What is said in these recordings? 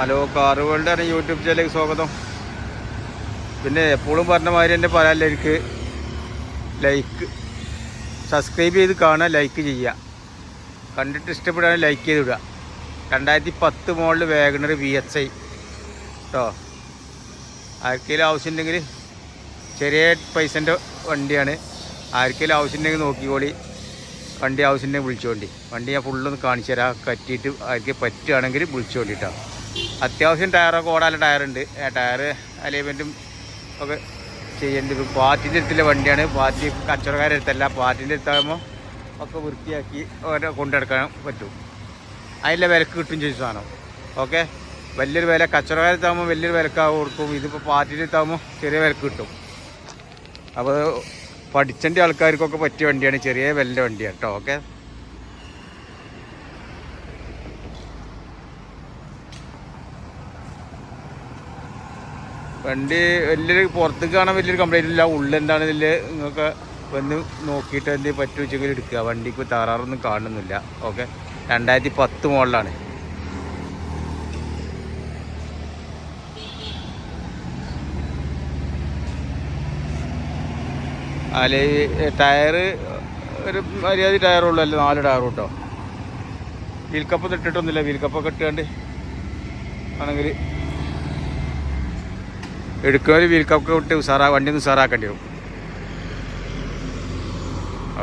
Hello കാറുകളുടെ ആണ് YouTube ചാനലിലേക്ക് സ്വാഗതം. പിന്നെ എപ്പോഴും പറഞ്ഞ മാതിരി എന്റെ പറയാനില്ല എനിക്ക് ലൈക്ക് സബ്സ്ക്രൈബ് ചെയ്ത് കാണുക ലൈക്ക് ചെയ്യുക. കണ്ടിട്ട് ഇഷ്ടപ്പെടുകയാണ് ലൈക്ക് ചെയ്ത് വിടുക രണ്ടായിരത്തി പത്ത് മോളിൽ വേഗണർ വി എച്ച് ഐ കേട്ടോ ആർക്കെങ്കിലും ആവശ്യമുണ്ടെങ്കിൽ ചെറിയ പൈസന്റെ വണ്ടിയാണ്. ആർക്കെങ്കിലും ആവശ്യമുണ്ടെങ്കിൽ നോക്കിക്കോളി. വണ്ടി ആവശ്യമുണ്ടെങ്കിൽ വിളിച്ചോണ്ടി. വണ്ടി ഞാൻ ഫുള്ളൊന്ന് കാണിച്ചു തരാം കറ്റിയിട്ട് ആർക്കെ പറ്റുകയാണെങ്കിൽ വിളിച്ചോണ്ടി കേട്ടോ അത്യാവശ്യം ടയറൊക്കെ ഓടാനുള്ള ടയറുണ്ട്. ടയർ അലൈൻമെന്റും ഒക്കെ ചെയ്യേണ്ടി വരും പാറ്റിന്റെ അടുത്തുള്ള വണ്ടിയാണ്. പാറ്റി കച്ചവടക്കാരുടെ അടുത്തല്ല. പാറ്റിന്റെ അടുത്താകുമ്പോൾ ഒക്കെ വൃത്തിയാക്കി ഓരോ കൊണ്ടെടുക്കാൻ പറ്റും. അതിന്റെ വിലക്ക് കിട്ടും ചെയ്യും സാധനം. ഓക്കെ? വലിയൊരു വില. കച്ചവടക്കാരത്താകുമ്പോൾ വലിയൊരു വിലക്കാവ് കൊടുക്കും. ഇതിപ്പോൾ പാറ്റിന്റെ അടുത്താകുമ്പോൾ ചെറിയ വിലക്ക് കിട്ടും. അപ്പോൾ പഠിച്ചേണ്ട ആൾക്കാർക്കൊക്കെ പറ്റിയ വണ്ടിയാണ്. ചെറിയ വിലന്റെ വണ്ടിയാണ് കേട്ടോ. ഓക്കെ? വണ്ടി വലിയൊരു പുറത്തേക്ക് കാണാൻ വലിയൊരു കംപ്ലൈന്റ് ഇല്ല. ഉള്ളെന്താണ് ഇതിൽ നിങ്ങൾക്ക് വന്ന് നോക്കിയിട്ട് എന്തെങ്കിലും പറ്റു വെച്ചെങ്കിൽ എടുക്കുക. വണ്ടിക്ക് തകരാറൊന്നും കാണുന്നില്ല. ഓക്കെ രണ്ടായിരത്തി പത്ത് മോഡലാണ്. അല്ലെ ടയറ് ഒരു മര്യാദ ടയറുള്ളൂ അല്ലേ നാല് ടയറും കേട്ടോ വീൽ കപ്പ് ഇട്ടിട്ടൊന്നുമില്ല. വീൽ കപ്പൊക്കെ ഇട്ടുകൊണ്ട് ആണെങ്കിൽ എടുക്കുന്നവർ വീൽ കപ്പ് വിട്ട് ഉസാറാ വണ്ടി ഒന്ന് ഉസാറാക്കേണ്ടി വരും.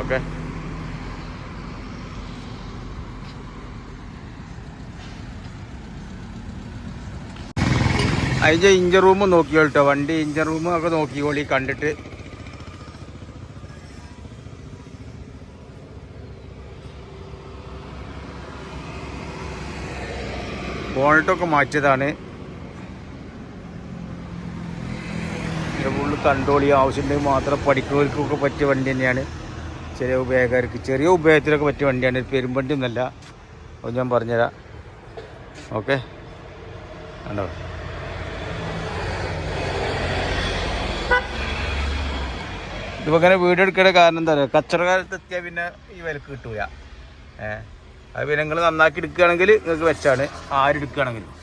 ഓക്കെ. അതിന്റെ ഇഞ്ചർ റൂം നോക്കിയോട്ടോ വണ്ടി ഇഞ്ചർ റൂം ഒക്കെ നോക്കിക്കോളി കണ്ടിട്ട്. ബോണറ്റൊക്കെ മാറ്റിയതാണ്. ഫുള്ള് കൺട്രോൾ ചെയ്യാൻ ആവശ്യമുണ്ടെങ്കിൽ മാത്രം പഠിക്കുന്നവർക്കൊക്കെ പറ്റിയ വണ്ടി തന്നെയാണ്. ചെറിയ ഉപയോഗക്കാർക്ക് ചെറിയ ഉപയോഗത്തിലൊക്കെ പറ്റിയ വണ്ടിയാണ്. പെരുമ്പണ്ടി ഒന്നല്ല അത് ഞാൻ പറഞ്ഞുതരാം. ഓക്കെ? ഉണ്ടോ ഇതിപ്പോൾ ഇങ്ങനെ വീഡിയോ എടുക്കേണ്ട കാരണം എന്താ പറയുക കച്ചവടക്കാലത്ത് എത്തിയാൽ പിന്നെ ഈ വിലക്ക് കിട്ടൂല. ഏഹ് അത് പിന്നെ നിങ്ങൾ നന്നാക്കി എടുക്കുകയാണെങ്കിൽ നിങ്ങൾക്ക് വെച്ചാണ്. ആരെടുക്കുകയാണെങ്കിലും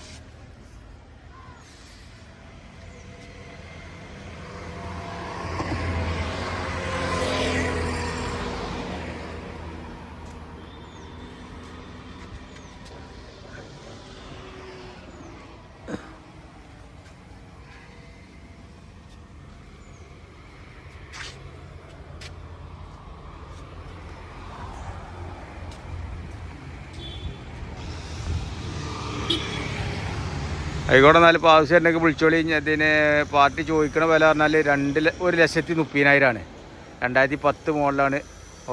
ആയിക്കോട്ടെ എന്നാലും ഇപ്പോൾ ആവശ്യം വിളിച്ചോളി. ഇതിന് പാർട്ടി ചോദിക്കണ വില പറഞ്ഞാൽ രണ്ട് ഒരു ലക്ഷത്തി മുപ്പതിനായിരമാണ് രണ്ടായിരത്തി പത്ത് മോഡലാണ്.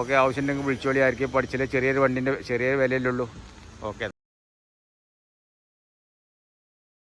ഓക്കെ ആവശ്യം ഉണ്ടെങ്കിൽ വിളിച്ചോളി. ആയിരിക്കും പഠിച്ചില്ല ചെറിയൊരു വണ്ടിന്റെ ചെറിയൊരു വിലയല്ലേ ഉള്ളൂ. ഓക്കെ